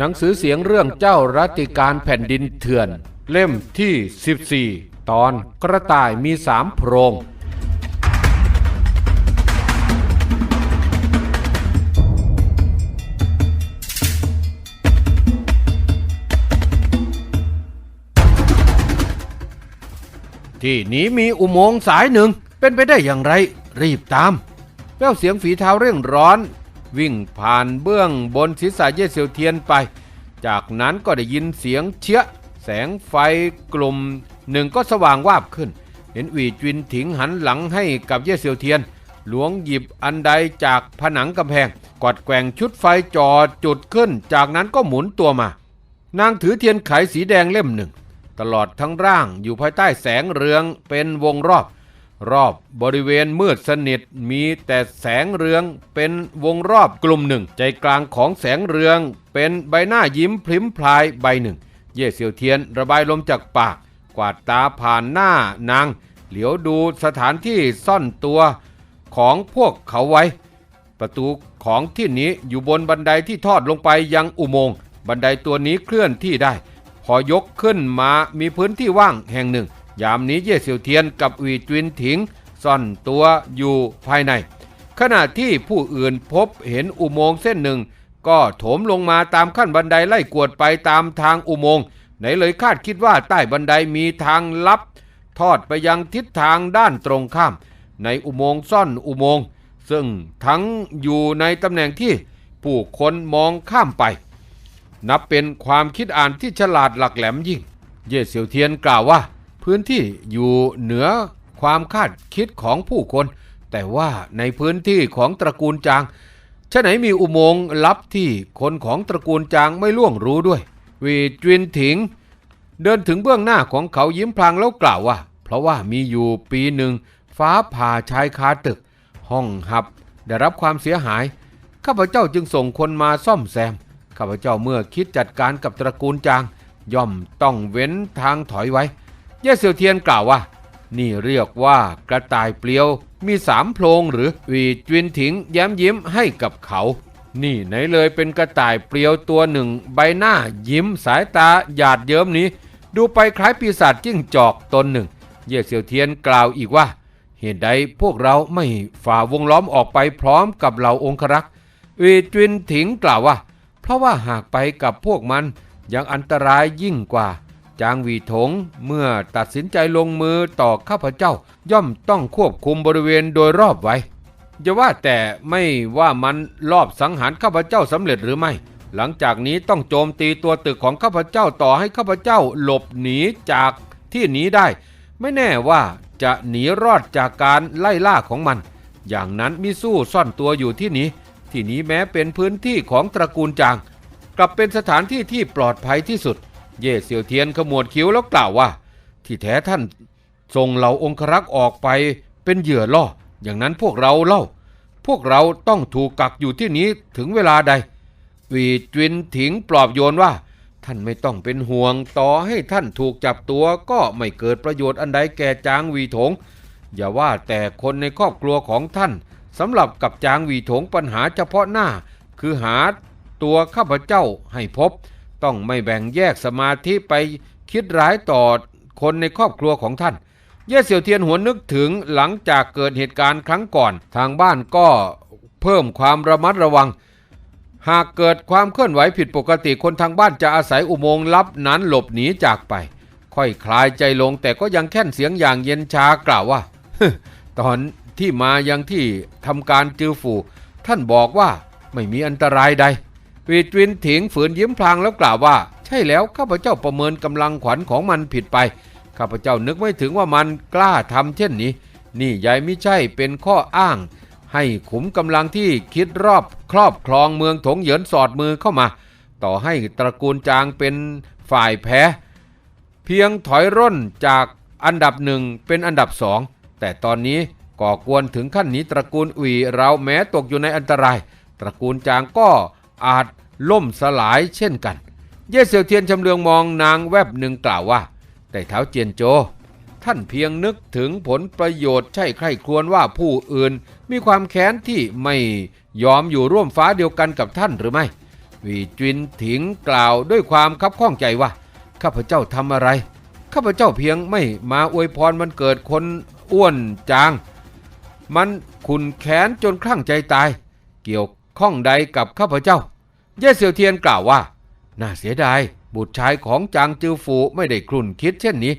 หนังสือเสียงเรื่องเจ้ารัติการแผ่นดินเถื่อน เล่มที่ 14 ตอนกระต่ายมีสามโพรงที่นี้มีอุโมงค์สายหนึ่งเป็นไปได้อย่างไร รีบตามแป้วเสียงฝีเท้าเร่งร้อน วิ่งผ่านเบื้องบนศีรษะเย่เซียวเทียนไป จากนั้นก็ได้ยินเสียงเชื้อแสงไฟกลุ่มหนึ่งก็สว่างวาบขึ้น เห็นหวีจินถิงหันหลังให้กับเย่เซียวเทียน หลวงหยิบอันใดจากผนังกำแพงกอดแกว่งชุดไฟจอจุดขึ้น จากนั้นก็หมุนตัวมา นางถือเทียนไขสีแดงเล่มหนึ่ง ตลอดทั้งร่างอยู่ภายใต้แสงเรืองเป็นวงรอบ รอบบริเวณมืดสนิทมีแต่แสงเรืองเป็นวงรอบกลุ่มหนึ่ง ใจกลางของแสงเรืองเป็นใบหน้ายิ้มพริ้มพลายใบหนึ่ง เย่เซียวเทียนระบายลมจากปาก กวาดตาผ่านหน้านางเหลียวดูสถานที่ซ่อนตัวของพวกเขาไว้ ประตูของที่นี้อยู่บนบันไดที่ทอดลงไปยังอุโมงค์บันไดตัวนี้เคลื่อนที่ได้ พอยกขึ้นมามีพื้นที่ว่างแห่งหนึ่ง ยามนี้เย่เซียวเทียนกับหวีจวินถิงซ่อนตัวอยู่ภายใน ขณะที่ผู้อื่นพบเห็นอุโมงค์เส้นหนึ่ง ก็โถมลงมาตามขั้นบันไดไล่กวดไปตามทางอุโมงค์ไหนเลยคาดคิดว่าใต้บันไดมีทางลับ ทอดไปยังทิศทางด้านตรงข้าม ในอุโมงค์ซ่อนอุโมงค์ซึ่งทั้งอยู่ในตำแหน่งที่ผู้คนมองข้ามไป นับเป็นความคิดอ่านที่ฉลาดหลักแหลมยิ่ง เย่เซียวเทียนกล่าวว่า พื้นที่อยู่เหนือความคาดคิดของผู้คน แต่ว่าในพื้นที่ของตระกูลจางฉะไหนมีอุโมงค์ลับที่คนของตระกูลจางไม่ล่วงรู้ด้วย วีจวินถิง เดินถึงเบื้องหน้าของเขายิ้มพลางแล้วกล่าวว่า เพราะว่ามีอยู่ปีหนึ่ง ฟ้าผ่าชายคาตึก ห้องหับ ได้รับความเสียหาย ข้าพเจ้าจึงส่งคนมาซ่อมแซม ข้าพเจ้าเมื่อคิดจัดการกับตระกูลจาง ย่อมต้องเว้นทางถอยไว้ เย่เซียวเทียนกล่าวว่า นี่เรียกว่ากระต่ายเปลียวมีสามโพรงหรือวีจวินถิงแย้มยิ้มให้กับเขา นี่ไหนเลยเป็นกระต่ายเปลียวตัวหนึ่ง ใบหน้ายิ้มสายตาหยาดเยิ้มนี้ ดูไปคล้ายปีศาจจิ้งจอกตนหนึ่ง เย่เซียวเทียนกล่าวอีกว่า เหตุใดพวกเราไม่ฝ่าวงล้อมออกไปพร้อมกับเหล่าองครักษ์วีจวินถิงกล่าวว่า เพราะว่าหากไปกับพวกมันยังอันตรายยิ่งกว่า จางวีถงเมื่อตัดสินใจลงมือต่อข้าพเจ้าย่อมต้องควบคุมบริเวณโดยรอบไว้อย่าว่าแต่ไม่ว่ามันลอบสังหารข้าพเจ้าสำเร็จหรือไม่ หลังจากนี้ต้องโจมตีตัวตึกของข้าพเจ้าต่อให้ข้าพเจ้าหลบหนีจากที่หนีได้ ไม่แน่ว่าจะหนีรอดจากการไล่ล่าของมัน อย่างนั้นมิสู้ซ่อนตัวอยู่ที่นี้ ที่นี้แม้เป็นพื้นที่ของตระกูลจาง กลับเป็นสถานที่ที่ปลอดภัยที่สุด เย่เซียวเทียนขมวดคิ้วแล้วกล่าวว่า ที่แท้ท่านส่งเหล่าองครักษ์ออกไปเป็นเหยื่อล่อ อย่างนั้นพวกเราเล่า พวกเราต้องถูกกักอยู่ที่นี้ถึงเวลาใดวีจวินถิงปลอบโยนว่า ท่านไม่ต้องเป็นห่วงต่อให้ท่านถูกจับตัวก็ไม่เกิดประโยชน์อันใดแก่จางวีถง อย่าว่าแต่คนในครอบครัวของท่านสำหรับกับจางวีถงปัญหาเฉพาะหน้า คือหาตัวข้าพเจ้าให้พบ ต้องไม่แบ่งแยกสมาธิไปคิดร้ายต่อคนในครอบครัวของท่าน เย่เสี่ยวเทียนหัวนึกถึงหลังจากเกิดเหตุการณ์ครั้งก่อน ทางบ้านก็เพิ่มความระมัดระวัง หากเกิดความเคลื่อนไหวผิดปกติคนทางบ้านจะอาศัยอุโมงค์ลับนั้นหลบหนีจากไป ค่อยคลายใจลงแต่ก็ยังแค่นเสียงอย่างเย็นชากล่าวว่าตอนที่มายังที่ทำการจือฝูท่านบอกว่าไม่มีอันตรายใด วีจวินถิงฝืนยิ้มพลางแล้วกล่าวว่า ใช่แล้วข้าพเจ้าประเมินกำลังขวัญของมันผิดไปข้าพเจ้านึกไม่ถึงว่ามันกล้าทำเช่นนี้ นี่ยายไม่ใช่เป็นข้ออ้าง ให้ขุมกำลังที่คิดรอบครอบครองเมืองถงเหยินสอดมือเข้ามา ต่อให้ตระกูลจางเป็นฝ่ายแพ้ เพียงถอยร่นจากอันดับหนึ่งเป็นอันดับสองแต่ตอนนี้ก่อกวนถึงขั้นหนี้ตระกูลอุยเราแม้ตกอยู่ในอันตราย ตระกูลจางก็ อาจล่มสลายเช่นกัน เย่เซียวเทียนชำเลืองมองนางแวบหนึ่งกล่าวว่าแต่เท้าเจียนโจ ท่านเพียงนึกถึงผลประโยชน์ใช่ใครครวญว่าผู้อื่นมีความแค้นที่ไม่ยอมอยู่ร่วมฟ้าเดียวกันกับท่านหรือไม่วีจินถิงกล่าวด้วยความคับข้องใจว่า ข้าพเจ้าทำอะไร ข้าพเจ้าเพียงไม่มาอวยพรมันเกิดคนอ้วนจาง มันขุนแค้นจนคลั่งใจตาย เกี่ยว ข้องใดกับข้าพเจ้า เย่เซียวเทียนกล่าวว่า น่าเสียดาย บุตรชายของจางจือฟูไม่ได้ครุ่นคิดเช่นนี้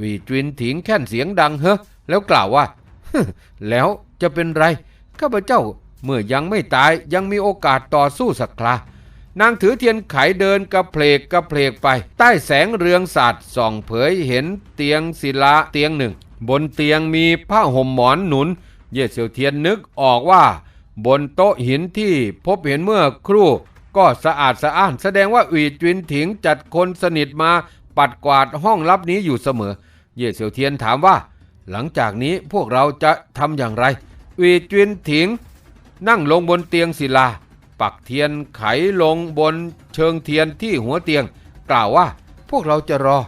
วีจวินถิงแค่นเสียงดังเฮ้อแล้วกล่าวว่า แล้วจะเป็นไร ข้าพเจ้าเมื่อยังไม่ตายยังมีโอกาสต่อสู้สักครานางถือเทียนไขเดินกระเพลกกระเพลกไป ใต้แสงเรืองศาสตร์ส่องเผยเห็นเตียงศิลาเตียงหนึ่ง บนเตียงมีผ้าห่มหมอนหนุน เย่เซียวเทียนนึกออกว่า บนโต๊ะหินที่พบเห็นเมื่อครู่ ก็สะอาดสะอ้าน แสดงว่าอีจินถิงจัดคนสนิทมาปัดกวาดห้องลับนี้อยู่เสมอ เย่เซียวเทียนถามว่า หลังจากนี้พวกเราจะทำอย่างไรอีจินถิง นั่งลงบนเตียงศิลา ปักเทียนไขลงบนเชิงเทียนที่หัวเตียง กล่าวว่าพวกเราจะรอ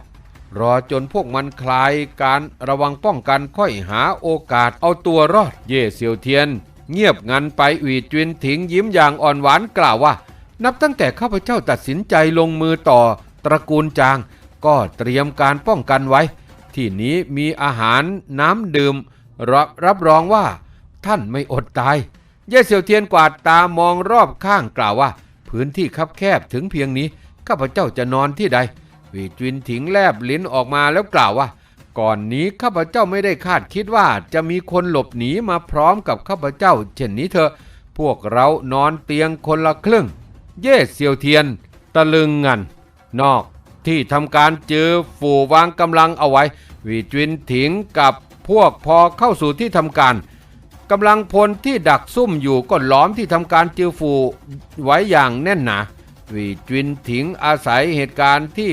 รอจนพวกมันคลายการระวังป้องกันค่อยหาโอกาสเอาตัวรอด เย่เซียวเทียน เงียบงันไปอีจินถิงยิ้มอย่างอ่อนหวานกล่าวว่า นับตั้งแต่ข้าพเจ้าตัดสินใจลงมือต่อตระกูลจาง ก็เตรียมการป้องกันไว้ ที่นี้มีอาหารน้ำดื่มรับรับรองว่า ท่านไม่อดตาย เย่เซียวเทียนกวาดตามองรอบข้างกล่าวว่า พื้นที่คับแคบถึงเพียงนี้ ข้าพเจ้าจะนอนที่ใดวีจินถิงแลบลิ้นออกมาแล้วกล่าวว่า ก่อนนี้ข้าพเจ้าไม่ได้คาดคิดว่าจะมีคนหลบหนีมาพร้อมกับข้าพเจ้า เช่นนี้เถอะ พวกเรานอนเตียงคนละครึ่ง เย่เซียวเทียน ตะลึงงัน นอกที่ทำการเจอฝูวางกำลังเอาไว้ วีจินถิงกับพวกพอเข้าสู่ที่ทำการกำลังพลที่ดักซุ่มอยู่ก็ล้อมที่ทำการจือฟูไว้อย่างแน่นหนาวีจินถิงอาศัยเหตุการณ์ที่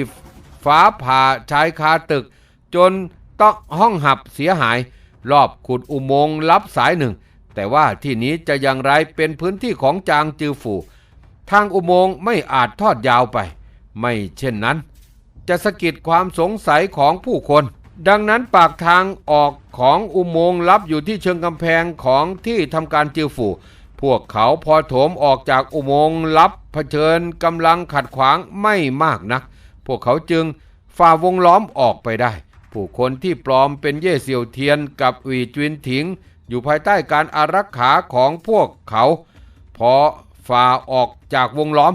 ฟ้าผ่าชายคาตึก จนต้องห้องหับเสียหาย รอบขุดอุโมงค์ลับสายหนึ่ง แต่ว่าที่นี้จะอย่างไรเป็นพื้นที่ของจางจือฟูทางอุโมงค์ไม่อาจทอดยาวไป ไม่เช่นนั้น จะสะกิดความสงสัยของผู้คน ดังนั้นปากทางออกของอุโมงค์ลับอยู่ที่เชิงกำแพงของที่ทำการจือฝูพวกเขาพอโถมออกจากอุโมงค์ลับเผชิญกำลังขัดขวางไม่มากนัก พวกเขาจึงฝ่าวงล้อมออกไปได้ ผู้คนที่ปลอมเป็นเย่เซียวเทียนกับหวีจวินถิง อยู่ภายใต้การอารักขาของพวกเขา พอฝ่าออกจากวงล้อม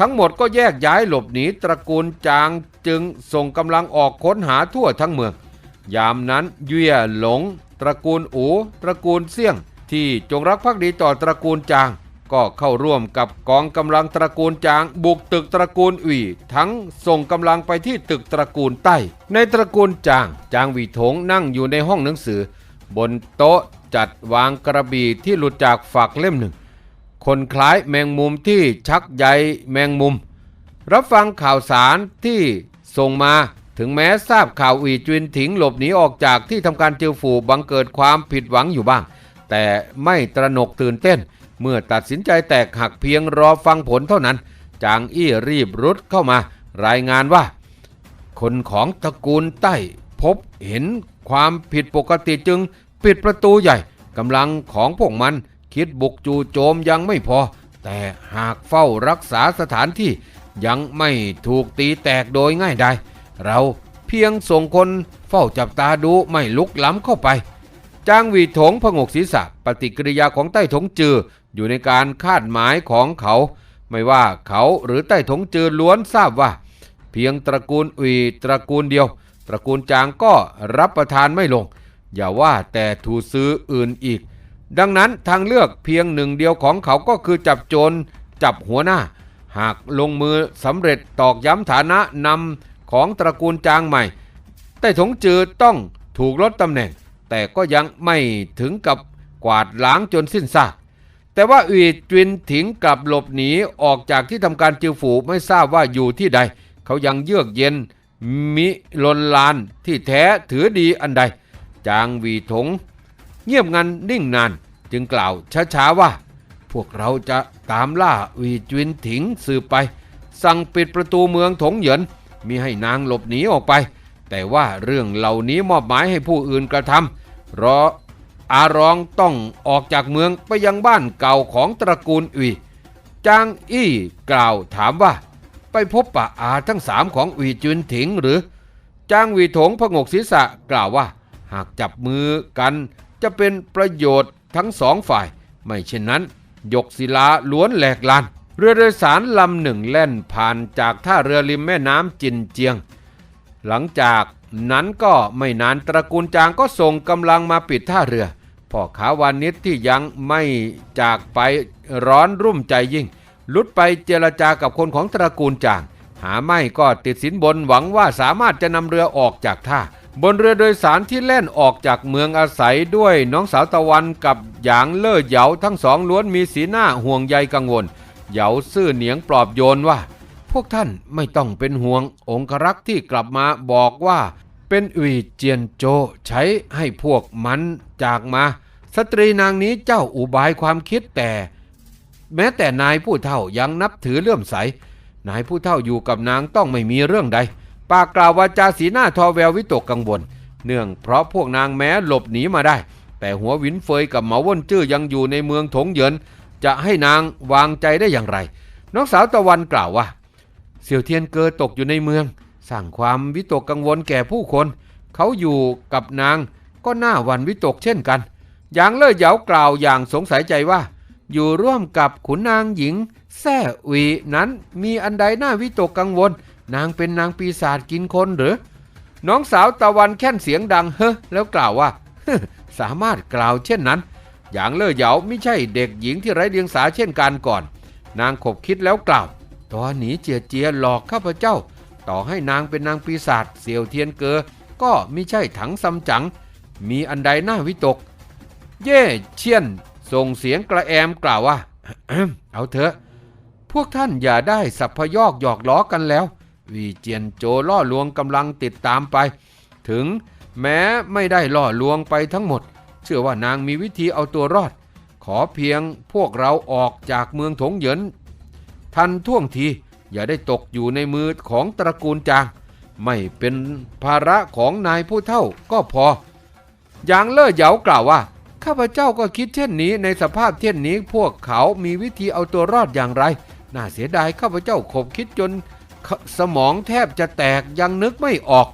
ทั้งหมดก็แยกย้ายหลบหนีตระกูลจางจึงส่งกำลังออกค้นหาทั่วทั้งเมือง ยามนั้นเย่ยหลง ตระกูลอู ตระกูลเสี่ยง ที่จงรักภักดีต่อตระกูลจาง ก็เข้าร่วมกับกองกำลังตระกูลจางบุกตึกตระกูลอุ๋ทั้งส่งกำลังไปที่ตึกตระกูลใต้ ในตระกูลจางจางวีถงนั่งอยู่ในห้องหนังสือ บนโต๊ะจัดวางกระบี่ที่หลุดจากฝักเล่มหนึ่ง คนคล้ายแมงมุมที่ชักใยแมงมุม รับฟังข่าวสารที่ส่งมาถึงแม้ทราบข่าวอีจินถิงหลบหนีออกจากที่ทำการเจียวฝูบังเกิดความผิดหวังอยู่บ้าง แต่ไม่ตระหนกตื่นเต้น เมื่อตัดสินใจแตกหักเพียงรอฟังผลเท่านั้น จางอี้รีบรุดเข้ามา รายงานว่า คนของตระกูลใต้พบเห็นความผิดปกติจึงปิดประตูใหญ่กำลังของพวกมันคิดบุกจู่โจมยังไม่พอ แต่หากเฝ้ารักษาสถานที่ยังไม่ถูกตีแตกโดยง่ายได้เราเพียงส่งคนเฝ้าจับตาดูไม่ลุกล้ำเข้าไป จางวีถงผงกศีรษะ ปฏิกิริยาของใต้ถงจือ อยู่ในการคาดหมายของเขา ไม่ว่าเขาหรือใต้ถงจือล้วนทราบว่า เพียงตระกูลอุยตระกูลเดียว ตระกูลจางก็รับประทานไม่ลง อย่าว่าแต่ถูซื้ออื่นอีก ดังนั้นทางเลือกเพียงหนึ่งเดียวของเขาก็คือจับโจรจับหัวหน้า หากลงมือสำเร็จตอกย้ำฐานะนำของตระกูลจางใหม่ใต้ถงจือต้องถูกลดตำแหน่ง แต่ก็ยังไม่ถึงกับกวาดล้างจนสิ้นซาก แต่ว่าอีจินถิงกลับหลบหนีออกจากที่ทำการจิวฝูไม่ทราบว่าอยู่ที่ใด เขายังเยือกเย็น มิลนลานที่แท้ถือดีอันใด จางวีถง เงียบงันนิ่งนาน จึงกล่าวช้าๆว่า พวกเราจะตามล่าวีจินถิงสืบไป สั่งปิดประตูเมืองถงเหยินมีให้นางหลบหนีออกไป แต่ว่าเรื่องเหล่านี้มอบหมายให้ผู้อื่นกระทำรอ อารองต้องออกจากเมืองไปยังบ้านเก่าของตระกูลอุยจางอี้กล่าวถามว่า ไปพบป่าอาทั้งสามของหวีจุนถิงหรือ จางวีถงพงกศีรษะกล่าวว่า หากจับมือกันจะเป็นประโยชน์ทั้งสองฝ่าย ไม่เช่นนั้น ยกศิลาล้วนแหลกลาน เรือโดยสารลำหนึ่งแล่นผ่านจากท่าเรือริมแม่น้ำจินเจียง หลังจาก นั้นก็ไม่นานตระกูลจางก็ส่งกำลังมาปิดท่าเรือพ่อขาวานิชที่ยังไม่จากไปร้อนรุ่มใจยิ่ง ลุดไปเจรจากับคนของตระกูลจาง หาไม่ก็ติดสินบนหวังว่าสามารถจะนำเรือออกจากท่า บนเรือโดยสารที่แล่นออกจากเมืองอาศัยด้วยน้องสาวตะวันกับหยางเล่อเหยาทั้งสองล้วนมีสีหน้าห่วงใยกังวล เหยาซื่อเหนียงปลอบโยนว่า พวกท่านไม่ต้องเป็นห่วงองครักษ์ที่กลับมาบอกว่า เป็นอุยเจียนโจใช้ให้พวกมันจากมา สตรีนางนี้เจ้าอุบายความคิดแต่ แม้แต่นายผู้เฒ่ายังนับถือเลื่อมใส นายผู้เฒ่าอยู่กับนางต้องไม่มีเรื่องใด ปากกล่าววาจาสีหน้าทอแวววิตกกังวล เนื่องเพราะพวกนางแม้หลบหนีมาได้ แต่หัววินเฟยกับเหมาว่นจื้อยังอยู่ในเมืองถงเยินจะให้นางวางใจได้อย่างไร น้องสาวตะวันกล่าวว่า เสี่ยวเทียนเกอตกอยู่ในเมือง สร้างความวิตกกังวลแก่ผู้คน เขาอยู่กับนางก็น่าวันวิตกเช่นกัน หยางเล่อเหยากล่าวอย่างสงสัยใจว่า อยู่ร่วมกับขุนนางหญิงแซ่วีนั้นมีอันใดน่าวิตกกังวล นางเป็นนางปีศาจกินคนหรือ น้องสาวตะวันแค่นเสียงดังเฮ้แล้วกล่าวว่าสามารถกล่าวเช่นนั้นอย่างเล่อเหยาไม่ใช่เด็กหญิงที่ไร้เดียงสาเช่นกันก่อน นางขบคิดแล้วกล่าว ตอนหนีเจียเจียหลอกข้าพเจ้า ต่อให้นางเป็นนางปีศาจเสี่ยวเทียนเกอ ก็ไม่ใช่ถังซัมจั๋งมีอันใดน่าวิตก เย่เชียนส่งเสียงกระแอมกล่าวว่าเอาเถอะ พวกท่านอย่าได้สัพพยอกหยอกล้อกันแล้ว วีเจียนโจล่อลวงกำลังติดตามไป ถึงแม้ไม่ได้ล่อลวงไปทั้งหมด เชื่อว่านางมีวิธีเอาตัวรอด ขอเพียงพวกเราออกจากเมืองถงเหยิน ทันท่วงที อย่าได้ตกอยู่ในมือของตระกูลจาง ไม่เป็นภาระของนายผู้เท่าก็พอ อย่างเล่อเหยากล่าวว่า ข้าพเจ้าก็คิดเช่นนี้ในสภาพเช่นนี้พวกเขามีวิธีเอาตัวรอดอย่างไร น่าเสียดายข้าพเจ้าขบคิดจนสมองแทบจะแตกยังนึกไม่ออก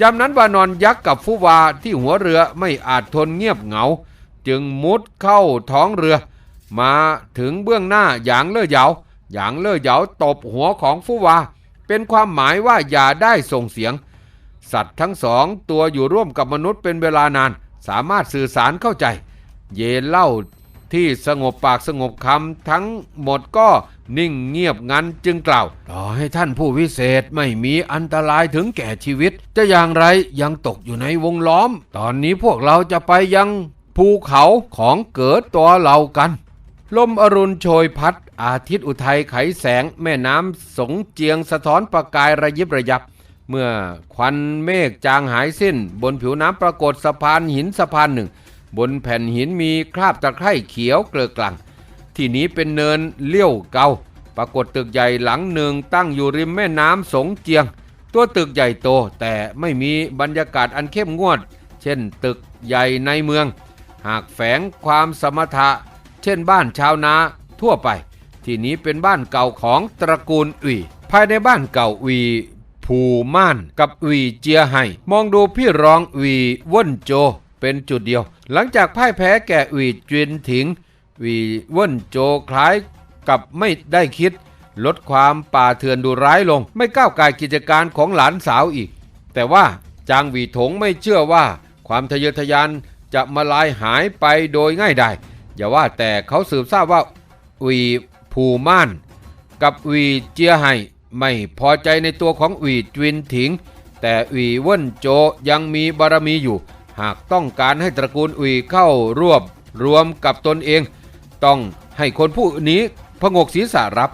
ยามนั้นวานอนยักษ์กับฟุวาที่หัวเรือไม่อาจทนเงียบเหงา จึงมุดเข้าท้องเรือ มาถึงเบื้องหน้าหยางเล่อเหยา หยางเล่อเหยาตบหัวของฟุวา เป็นความหมายว่าอย่าได้ส่งเสียง สัตว์ทั้งสองตัวอยู่ร่วมกับมนุษย์เป็นเวลานาน สามารถสื่อสารเข้าใจ เยเล่าที่สงบปากสงบคำทั้งหมดก็นิ่งเงียบงันจึงกล่าว ต่อให้ท่านผู้วิเศษไม่มีอันตรายถึงแก่ชีวิต จะอย่างไรยังตกอยู่ในวงล้อม ตอนนี้พวกเราจะไปยังภูเขาของเกิดตัวเรากัน ลมอรุณโชยพัด อาทิตย์อุทัยไขแสงแม่น้ำสงเจียงสะท้อนประกายระยิบระยับ เมื่อควันเมฆจางหายสิ้น บนผิวน้ำปรากฏสะพานหินสะพานหนึ่ง บนแผ่นหินมีคราบตะไคร่เขียวเกลือกลัง ที่นี้เป็นเนินเลี้ยวเกาปรากฏตึกใหญ่หลังหนึ่งตั้งอยู่ริมแม่น้ำสงเจียง ตัวตึกใหญ่โตแต่ไม่มีบรรยากาศอันเข้มงวด เช่นตึกใหญ่ในเมือง หากแฝงความสมถะ เช่นบ้านชาวนาทั่วไป ที่นี้เป็นบ้านเก่าของตระกูลอุยภายในบ้านเก่าอุยผูม่านกับอุยเจียไห่มองดูพี่รองอุยว่นโจ เป็นจุดเดียว หลังจากพ่ายแพ้แก่อุยจินถิงอุยว่นโจคล้ายกับไม่ได้คิด ลดความป่าเถื่อนดูร้ายลง ไม่ก้าวไกายกิจการของหลานสาวอีก แต่ว่าจางหวีถงไม่เชื่อว่า ความทะเยอทะยานจะมาลายหายไปโดยง่ายดายอย่าว่าแต่เขาสืบทราบว่าอุ ผูม่าน กับอุยเจียไห่ไม่พอใจในตัวของอุยจวินถิง แต่อุยเว่นโจยังมีบารมีอยู่ หากต้องการให้ตระกูลอุยเข้าร่วบรวมกับตนเอง ต้องให้คนผู้นี้พงกศีรษะรับ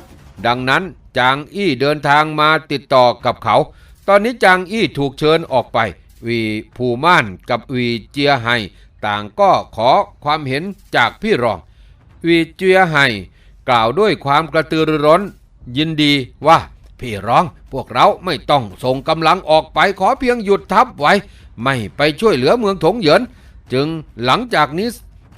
ดังนั้นจางอี้เดินทางมาติดต่อกับเขา ตอนนี้จางอี้ถูกเชิญออกไป วีผูม่านกับวีเจียไห่ต่างก็ขอความเห็นจากพี่รอง วีเจียไห่ กล่าวด้วยความกระตือรือร้น ยินดีว่า พี่ร้องพวกเราไม่ต้องส่งกำลังออกไปขอเพียงหยุดทัพไว้ ไม่ไปช่วยเหลือเมืองถงเหยิน จึงหลังจากนี้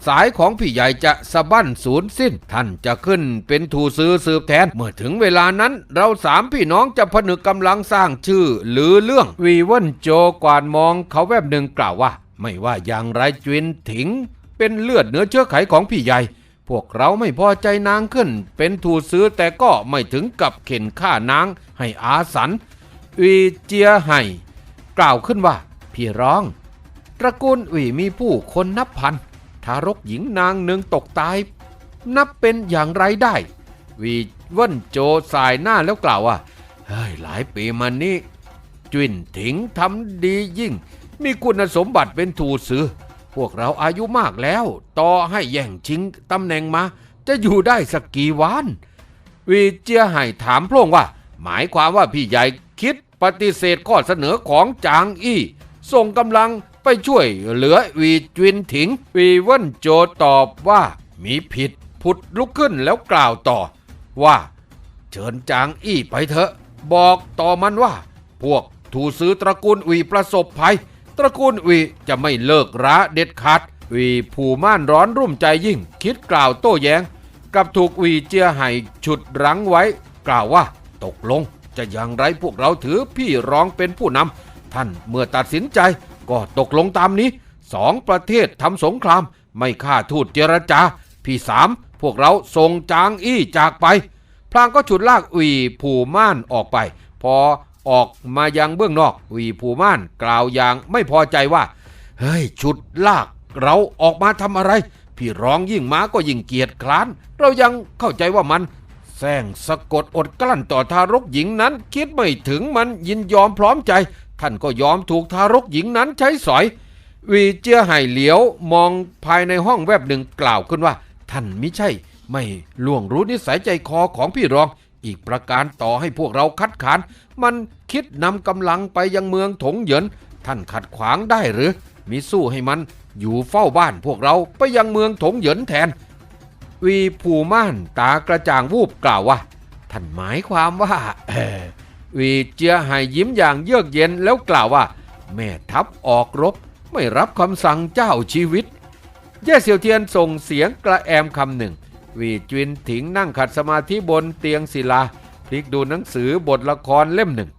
สายของพี่ใหญ่จะสะบั้นสูญสิ้น ท่านจะขึ้นเป็นทูซื้อสืบแทน เมื่อถึงเวลานั้นเราสามพี่น้องจะผนึกกำลังสร้างชื่อหรือเรื่อง วีเวนโจกวานมองเขาแวบหนึ่งกล่าวว่า ไม่ว่าอย่างไรจวินถิง เป็นเลือดเนื้อเชื้อไขของพี่ใหญ่ พวกเราไม่พอใจนางขึ้น เป็นทูซื้อแต่ก็ไม่ถึงกับเข็นฆ่านางให้อาสันวีเจียไห่กล่าวขึ้นว่า พี่ร้อง ตระกูลอุ๋ยมีผู้คนนับพัน ทารกหญิงนางหนึ่งตกตาย นับเป็นอย่างไรได้ วีเว่นโจสายหน้าแล้วกล่าวว่าเฮ้ยหลายปีมานี้ จุนถิงทำดียิ่ง มีคุณสมบัติเป็นทูสือ พวกเราอายุมากแล้ว ต่อให้แย่งชิงตำแหน่งมา จะอยู่ได้สักกี่วัน วีเจียไห่ถามพร่งว่า หมายความว่าพี่ใหญ่คิดปฏิเสธข้อเสนอของจางอี้ ส่งกำลังไปช่วยเหลือวีจวินถิง วีเว่นโจตอบว่า มีผิดผุดลุกขึ้นแล้วกล่าวต่อ ว่า เชิญจางอี้ไปเถอะ บอกต่อมันว่า พวกถูซื้อตระกูลวีประสบภัย ตระกูลวีจะไม่เลิกร้าเด็ดขาดวีผู้ม่านร้อนรุ่มใจยิ่ง คิดกล่าวโต้แยง้ง กับถูกวีเจียไห่ฉุดรั้งไว้ กล่าวว่า ตกลง จะอย่างไรพวกเราถือพี่ร้องเป็นผู้นำท่านเมื่อตัดสินใจ ก็ตกลงตามนี้สองประเทศทำสงคราม ไม่ฆ่าทูตเจรจา พี่สามพวกเราส่งจางอี้จากไป พลางก็ฉุดลากอุยผูม่านออกไป พอ ออกมายังเบื้องนอกอุยผูม่านกล่าวอย่างไม่พอใจว่า เฮ้ยฉุดลากเราออกมาทำอะไร พี่ร้องยิ่งม้าก็ยิ่งเกียจคร้าน เรายังเข้าใจว่ามันแซงสะกดอดกลั้นต่อทารกหญิงนั้น คิดไม่ถึงมันยินยอมพร้อมใจ ท่านก็ยอมถูกทารกหญิงนั้นใช้สอย วีเจียไห่เหลียวมองภายในห้องแวบหนึ่งกล่าวขึ้นว่า ท่านมิใช่ ไม่ล่วงรู้นิสัยใจคอของพี่รอง อีกประการต่อให้พวกเราคัดค้าน มันคิดนำกำลังไปยังเมืองถงเหยิน ท่านขัดขวางได้หรือ มิสู้ให้มันอยู่เฝ้าบ้านพวกเราไปยังเมืองถงเหยินแทน วีผูม่านตากระจ่างวูบกล่าวว่า ท่านหมายความว่าเอ่อวีเจียห่ยิ้มอย่างเยือกเย็นแล้วกล่าวว่า แม่ทัพออกรบ ไม่รับคำสั่งเจ้าชีวิตเย่เสี่ยวเทียนส่งเสียงกระแอมคำหนึ่ง วีจินถิงนั่งขัดสมาธิบนเตียงศิลา พลิกดูหนังสือบทละครเล่มหนึ่ง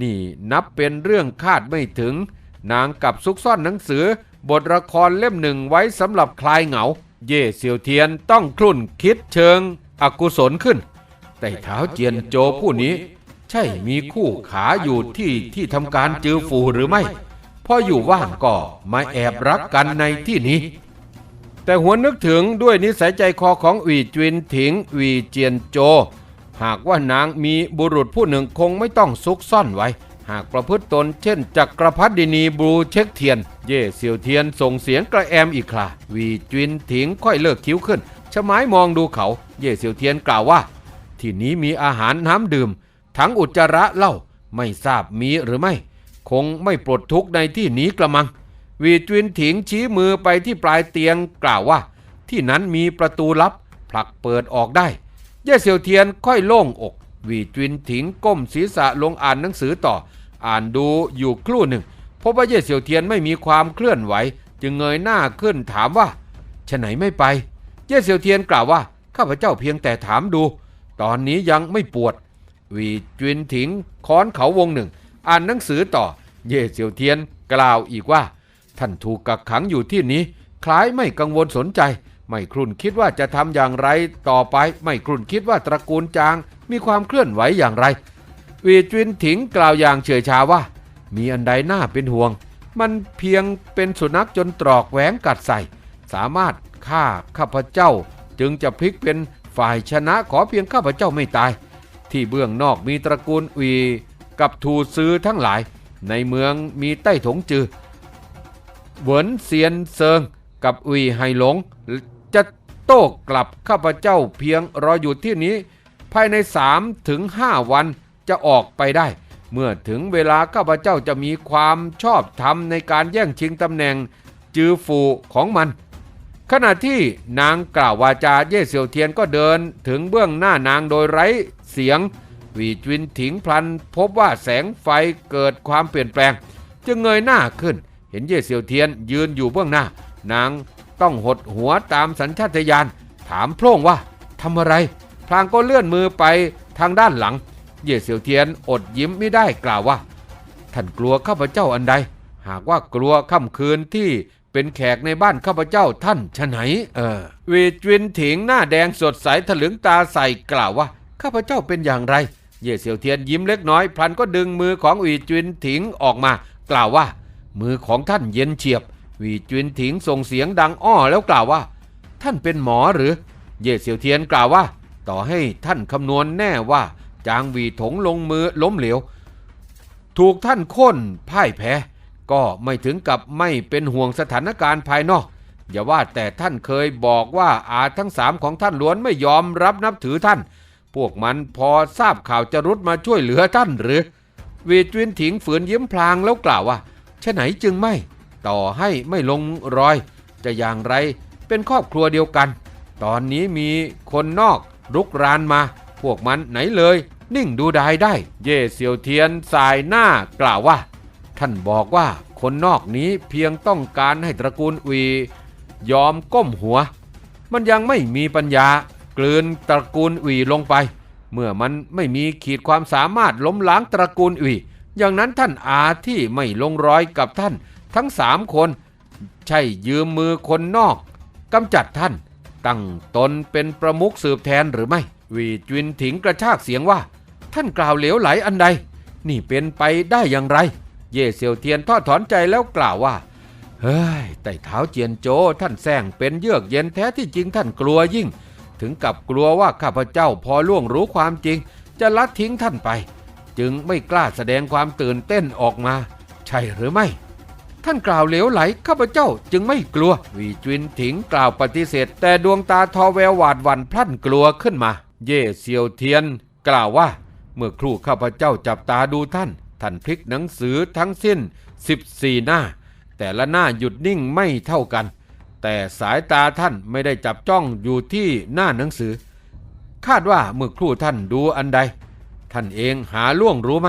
นี่นับเป็นเรื่องคาดไม่ถึง นางกับซุกซ่อนหนังสือบทละครเล่มหนึ่งไว้สำหรับคลายเหงา เย่เสี่ยวเทียนต้องคลุ่นคิดเชิงอกุศลขึ้น แต่เท้าเจียนโจผู้นี้ ใช่มีคู่ขาอยู่ที่ที่ทำการจือฟูหรือไม่พออยู่ว่างก็มาแอบรักกันในที่นี้ แต่หัวนึกถึงด้วยนิสัยใจคอของหวีจวินถิงหวีเจียนโจ หากว่านางมีบุรุษผู้หนึ่งคงไม่ต้องซุกซ่อนไว้ หากประพฤติตนเช่นจักรพรรดินีบลูเช็คเทียน เย่เซียวเทียนส่งเสียงกระแอมอีกคราหวีจวินถิงค่อยเลิกคิ้วขึ้นชะไม้มองดูเขา เย่เซียวเทียนกล่าวว่า ที่นี้มีอาหารน้ำดื่ม ทั้งอุจจาระเล้าไม่ทราบมีหรือไม่ คงไม่ปลดทุกข์ในที่นี้กระมัง วีจวินถิงชี้มือไปที่ปลายเตียงกล่าวว่า ที่นั้นมีประตูลับ ผลักเปิดออกได้เย่เซียวเทียนค่อยโล่งอก วีจวินถิงก้มศีรษะลงอ่านหนังสือต่อ อ่านดูอยู่ครู่หนึ่งพบว่าเย่เซียวเทียนไม่มีความเคลื่อนไหว จึงเงยหน้าขึ้นถามว่าฉไหนไม่ไป เย่เซียวเทียนกล่าวว่าข้าพเจ้าเพียงแต่ถามดู ตอนนี้ยังไม่ปวด วีจวินถิงค้อนเขาวงหนึ่ง อ่านหนังสือต่อ เย่เซียวเทียนกล่าวอีกว่า ท่านถูกกักขังอยู่ที่นี้ คล้ายไม่กังวลสนใจ ไม่ครุ่นคิดว่าจะทำอย่างไรต่อไป ไม่ครุ่นคิดว่าตระกูลจางมีความเคลื่อนไหวอย่างไร วีจวินถิงกล่าวอย่างเฉยชาว่า มีอันใดน่าเป็นห่วง มันเพียงเป็นสุนัขจนตรอกแหวงกัดใส่ สามารถฆ่าข้าพเจ้า จึงจะพลิกเป็นฝ่ายชนะขอเพียงข้าพเจ้าไม่ตาย ที่เบื้องนอกมีตระกูลวีกับทูซื้อทั้งหลาย ในเมืองมีใต้ถงจือ เหวินเซียนเซิงกับอุยไฮหลง จะโต้กลับข้าพเจ้าเพียงรออยู่ที่นี้ ภายใน3ถึง5วันจะออกไปได้ เมื่อถึงเวลาข้าพเจ้าจะมีความชอบธรรมในการแย่งชิงตำแหน่งจือฟูของมัน ขณะที่นางกล่าววาจาเย่เซียวเทียนก็เดินถึงเบื้องหน้านางโดยไร้เสียงวีจวินถิงพลัน พบว่าแสงไฟเกิดความเปลี่ยนแปลง จึงเงยหน้าขึ้น ห็นเย่เซียวเทียนยืนอยู่เบื้องหน้า นางต้องหดหัวตามสัญชาตญาณถามโพร่งว่าทำอะไร พลางก็เลื่อนมือไปทางด้านหลัง เย่เสียวเทียนอดยิ้มไม่ได้กล่าวว่าท่านกลัวข้าพเจ้าอันใด หากว่ากลัวค่ำคืนที่เป็นแขกในบ้านข้าพเจ้าท่านชะไหน เออวีจวินถิงหน้าแดงสดใสถลึงตาใส่กล่าวว่าข้าพเจ้าเป็นอย่างไร เย่เสียวเทียนยิ้มเล็กน้อยพลันก็ดึงมือของวีจวินถิงออกมา กล่าวว่า มือของท่านเย็นเฉียบ วีจวินถิงส่งเสียงดังอ้อแล้วกล่าวว่า ท่านเป็นหมอหรือ เย่เสียวเทียนกล่าวว่า ต่อให้ท่านคำนวณแน่ว่า จางวีถงลงมือล้มเหลว ถูกท่านค้นพ่ายแพ้ ก็ไม่ถึงกับไม่เป็นห่วงสถานการณ์ภายนอก อย่าว่าแต่ท่านเคยบอกว่าอาทั้งสามของท่านล้วนไม่ยอมรับนับถือท่าน พวกมันพอทราบข่าวจะรุดมาช่วยเหลือท่านหรือ วีจวินถิงฝืนยิ้มพลางแล้วกล่าวว่า ชะไหนจึงไม่ ต่อให้ไม่ลงรอย จะอย่างไรเป็นครอบครัวเดียวกัน ตอนนี้มีคนนอกรุกรานมา พวกมันไหนเลย นิ่งดูดายได้ เย่เซียวเทียนสายหน้ากล่าวว่า ท่านบอกว่าคนนอกนี้เพียงต้องการให้ตระกูลอุยยอมก้มหัว มันยังไม่มีปัญญากลืนตระกูลอุยลงไป เมื่อมันไม่มีขีดความสามารถล้มล้างตระกูลอุย อย่างนั้นท่านอาที่ไม่ลงรอยกับท่านทั้งสามคน ใช่ยืมมือคนนอกกำจัดท่าน ตั้งตนเป็นประมุขสืบแทนหรือไม่ วีจวินถิงกระชากเสียงว่า ท่านกล่าวเหลวไหลอันใด นี่เป็นไปได้อย่างไร เย่เซียวเทียนทอดถอนใจแล้วกล่าวว่า เฮ้ยไต่เท้าเจียนโจท่านแซงเป็นเยือกเย็นแท้ที่จริงท่านกลัวยิ่ง ถึงกับกลัวว่าข้าพเจ้าพอล่วงรู้ความจริง จะลัดทิ้งท่านไป จึงไม่กล้าแสดงความตื่นเต้นออกมา ใช่หรือไม่ ท่านกล่าวเหลวไหลข้าพเจ้าจึงไม่กลัววีจวินถิงกล่าวปฏิเสธ แต่ดวงตาทอแววหวาดวันพลั่นกลัวขึ้นมา เย่เซียวเทียน กล่าวว่า เมื่อครู่ข้าพเจ้าจับตาดูท่าน ท่านพลิกหนังสือทั้งสิ้น 14 หน้า แต่ละหน้าหยุดนิ่งไม่เท่ากัน แต่สายตาท่านไม่ได้จับจ้องอยู่ที่หน้าหนังสือ คาดว่าเมื่อครู่ท่านดูอันใด ท่านเองหาล่วงรู้ไหม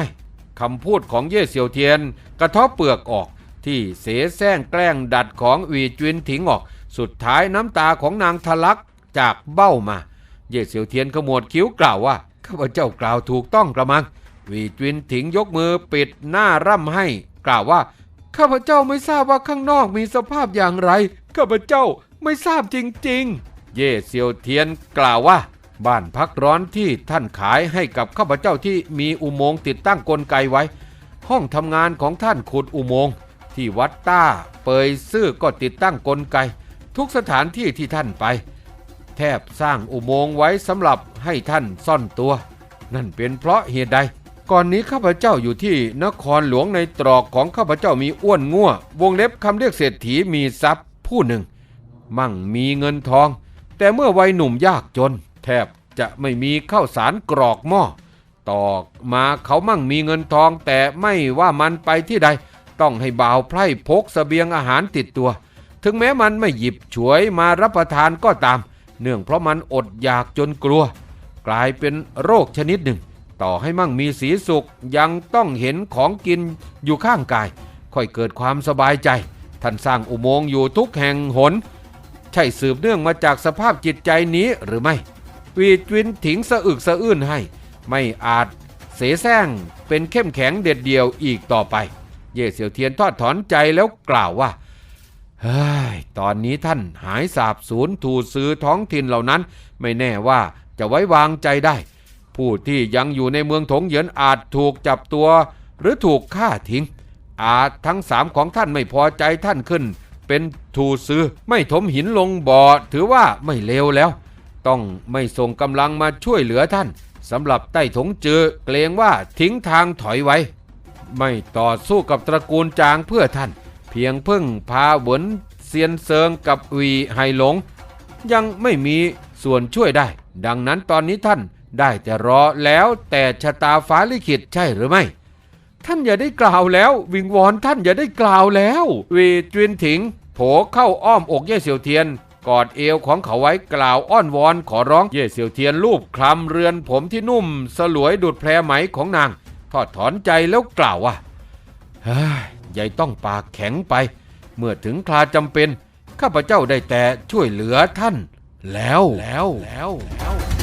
คำพูดของเย่เซียวเทียน กระทบเปลือกออกที่เสแสร้งแกล้งดัดของวีจวินถิงออก สุดท้ายน้ำตาของนางทะลักจากเบ้ามา เย่เซียวเทียนขมวดคิ้วกล่าวว่าข้าพเจ้ากล่าวถูกต้องกระมังวีจวินถิงยกมือปิดหน้าร่ำให้ กล่าวว่า ข้าพเจ้าไม่ทราบว่าข้างนอกมีสภาพอย่างไร ข้าพเจ้าไม่ทราบจริงๆ เย่เซียวเทียนกล่าวว่า บ้านพักร้อนที่ท่านขายให้กับข้าพเจ้าที่มีอุโมงค์ติดตั้งกลไกไว้ ห้องทำงานของท่านขุดอุโมงค์ที่วัดต้าเปยซื่อก็ติดตั้งกลไก ทุกสถานที่ที่ท่านไป แทบสร้างอุโมงค์ไว้สำหรับให้ท่านซ่อนตัว นั่นเป็นเพราะเหตุใด ก่อนนี้ข้าพเจ้าอยู่ที่นครหลวงในตรอกของข้าพเจ้ามีอ้วนง่ววงเล็บคำเรียกเศรษฐีมีทรัพย์ผู้หนึ่ง มั่งมีเงินทอง แต่เมื่อวัยหนุ่มยากจน แทบจะไม่มีข้าวสารกรอกหม้อต่อมาเขามั่งมีเงินทองแต่ไม่ว่ามันไปที่ใด ต้องให้บ่าวไพร่พกเสบียงอาหารติดตัว ถึงแม้มันไม่หยิบฉวยมารับประทานก็ตาม เนื่องเพราะมันอดอยากจนกลัว กลายเป็นโรคชนิดหนึ่ง ต่อให้มั่งมีสีสุขยังต้องเห็นของกินอยู่ข้างกาย ค่อยเกิดความสบายใจ ท่านสร้างอุโมงค์อยู่ทุกแห่งหน ใช่สืบเนื่องมาจากสภาพจิตใจนี้หรือไม่ วีจวินถิงสะอึกสะอื้นให้ ไม่อาจเสแสร้งเป็นเข้มแข็งเด็ดเดียวอีกต่อไป เย่เสี่ยวเทียนทอดถอนใจแล้วกล่าวว่าเฮ้ยตอนนี้ท่านหายสาบสูญถูซื้อท้องถิ่นเหล่านั้น ไม่แน่ว่าจะไว้วางใจได้ ผู้ที่ยังอยู่ในเมืองถงเหยินอาจถูกจับตัว หรือถูกฆ่าทิ้ง อาจทั้งสามของท่านไม่พอใจท่านขึ้น เป็นทูซื้อไม่ถมหินลงบ่อถือว่าไม่เลวแล้ว ต้องไม่ส่งกำลังมาช่วยเหลือท่านสำหรับใต้ถงเจอเกรงว่าทิ้งทางถอยไว้ ไม่ต่อสู้กับตระกูลจางเพื่อท่าน เพียงเพิ่งพาหวนเซียนเซิงกับวีไฮหลง ยังไม่มีส่วนช่วยได้ ดังนั้นตอนนี้ท่านได้แต่รอแล้วแต่ชะตาฟ้าลิขิตใช่หรือไม่ ท่านอย่าได้กล่าวแล้ว วิงวอนท่านอย่าได้กล่าวแล้ว วีจวินถิง โผเข้าอ้อมอกเย่เซียวเทียน กอดเอวของเขาไว้กล่าวอ้อนวอนขอร้อง เย่เซียวเทียนรูปคลำเรือนผมที่นุ่ม สลวยดุดแพรไหมของนาง ทอดถอนใจแล้วกล่าวว่าเฮ้ยยายต้องปากแข็งไป เมื่อถึงคลาจำเป็น ข้าพเจ้าได้แต่ช่วยเหลือท่าน แล้วแล้วแล้วแล้ว